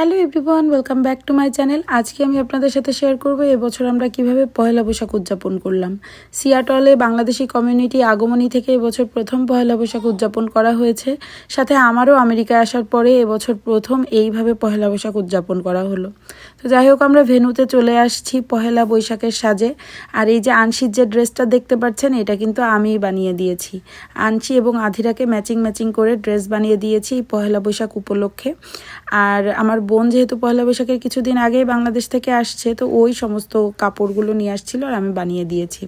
Hello everyone, welcome back to my channel. আজকে আমি আপনাদের সাথে শেয়ার করব এবছর আমরা কীভাবে পয়লা বৈশাখ উদযাপন করলাম। সিয়াটলে বাংলাদেশি কমিউনিটি আগমনী থেকে এবছর প্রথম পয়লা বৈশাখ উদযাপন করা হয়েছে। সাথে আমারও আমেরিকায় আসার পরে এবছর প্রথম এইভাবে পয়লা বৈশাখ উদযাপন করা হলো। তো যাই হোক, আমরা ভেনুতে চলে আসছি পহেলা বৈশাখের সাজে। আর এই যে আনশির যে ড্রেসটা দেখতে পাচ্ছেন, এটা কিন্তু আমিই বানিয়ে দিয়েছি। আনশি এবং আধিরাকে ম্যাচিং ম্যাচিং করে ড্রেস বানিয়ে দিয়েছি পহেলা বৈশাখ উপলক্ষে। আর আমার বোন যেহেতু পয়লা বৈশাখের কিছুদিন আগেই বাংলাদেশ থেকে আসছে, তো ওই সমস্ত কাপড়গুলো নিয়ে আসছিল আর আমি বানিয়ে দিয়েছি।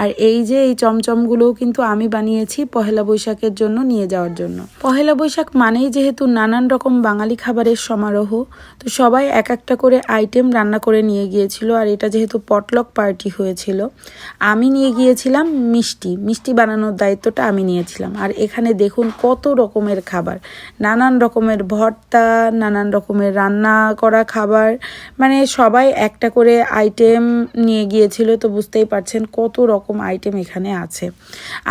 আর এই যে এই চমচমগুলোও কিন্তু আমি বানিয়েছি পহেলা বৈশাখের জন্য নিয়ে যাওয়ার জন্য। পহেলা বৈশাখ মানেই যেহেতু নানান রকম বাঙালি খাবারের সমারোহ, তো সবাই এক একটা করে আইটেম রান্না করে নিয়ে গিয়েছিল আর এটা যেহেতু পটলক পার্টি হয়েছিল, আমি নিয়ে গিয়েছিলাম মিষ্টি। মিষ্টি বানানোর দায়িত্বটা আমি নিয়েছিলাম। আর এখানে দেখুন কত রকমের খাবার, নানান রকমের ভর্তা, নানান রকমের রান্না করা খাবার মানে সবাই একটা করে আইটেম নিয়ে গিয়েছিল তো বুঝতেই পারছেন কত রকম আইটেম এখানে আছে।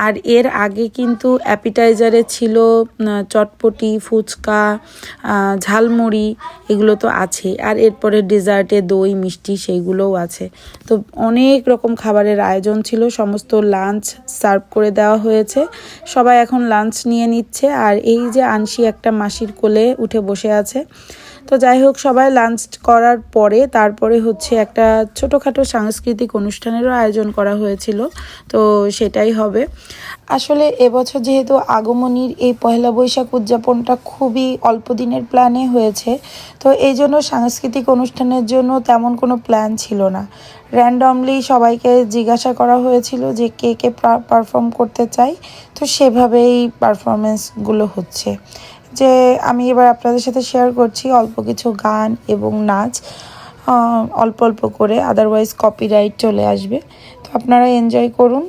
আর এর আগে কিন্তু অ্যাপিটাইজারে ছিল চটপটি, ফুচকা ঝালমুড়ি এগুলো তো আছে। আর এরপরে ডেজার্টে দই, মিষ্টি সেইগুলোও আছে। তো অনেক রকম খাবারের আয়োজন ছিল, সমস্ত লাঞ্চ সার্ভ করে দেওয়া হয়েছে। সবাই এখন লাঞ্চ নিয়ে নিচ্ছে। আর এই যে আনসি একটা মাসির কোলে উঠে বসে আছে। তো যাই হোক, সবাই লাঞ্চ করার পরে তারপরে হচ্ছে একটা ছোটোখাটো সাংস্কৃতিক অনুষ্ঠানেরও আয়োজন করা হয়েছিল, তো সেটাই হবে। আসলে এবছর যেহেতু আগমনীর এই পয়লা বৈশাখ উদযাপনটা খুবই অল্প দিনের প্ল্যানে হয়েছে, তো এই জন্য সাংস্কৃতিক অনুষ্ঠানের জন্য তেমন কোনো প্ল্যান ছিল না। র্যান্ডমলি সবাইকে জিজ্ঞাসা করা হয়েছিল যে কে কে পারফর্ম করতে চাই তো সেভাবেই পারফরমেন্সগুলো হচ্ছে। যে আমি এবার আপনাদের সাথে শেয়ার করছি অল্প কিছু গান এবং নাচ অল্প অল্প করে আদারওয়াইজ কপিরাইট চলে আসবে। তো আপনারা এনজয় করুন।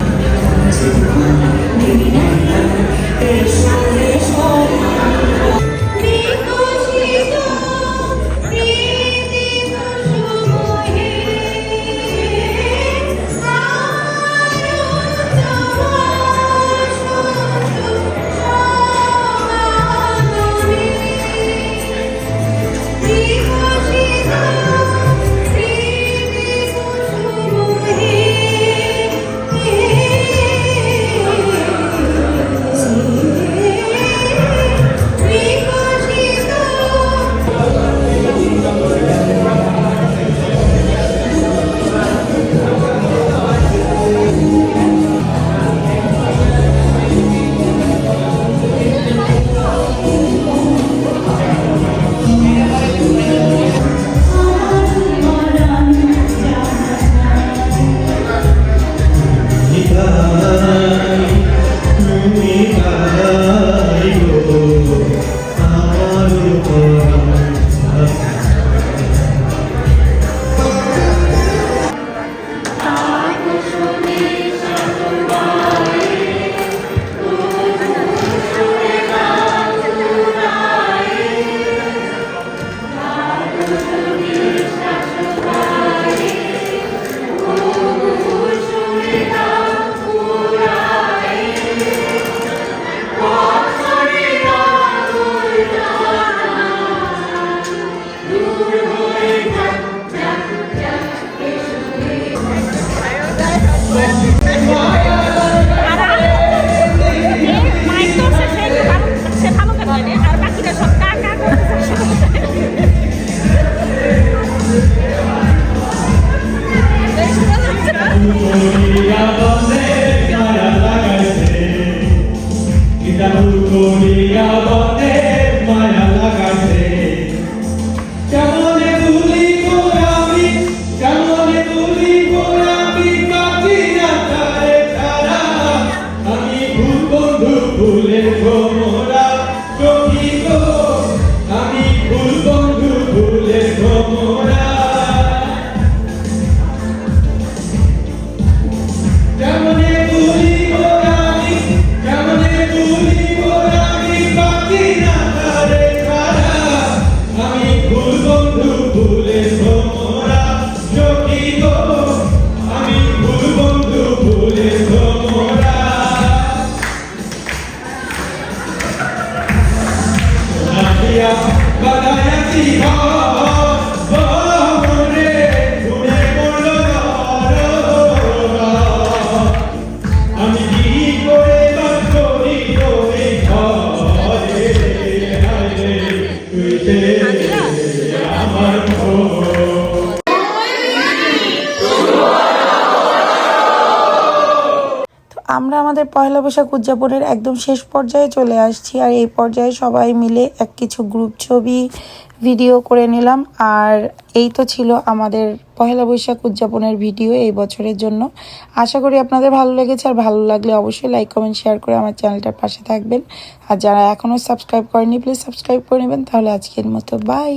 মায়া লাগাইছে Hallelujah, but I am the আমরা আমাদের পয়লা বৈশাখ উদযাপনের একদম শেষ পর্যায়ে চলে আসছি আর এই পর্যায়ে সবাই মিলে এক কিছু গ্রুপ ছবি ভিডিও করে নিলাম। আর এই তো ছিল আমাদের পয়লা বৈশাখ উদযাপনের ভিডিও এই বছরের জন্য। আশা করি আপনাদের ভালো লেগেছে। আর ভালো লাগলে অবশ্যই লাইক কমেন্ট শেয়ার করে আমার চ্যানেলটার পাশে থাকবেন। আর যারা এখনও সাবস্ক্রাইব করেনি প্লিজ সাবস্ক্রাইব করে নেবেন। তাহলে আজকের মতো বাই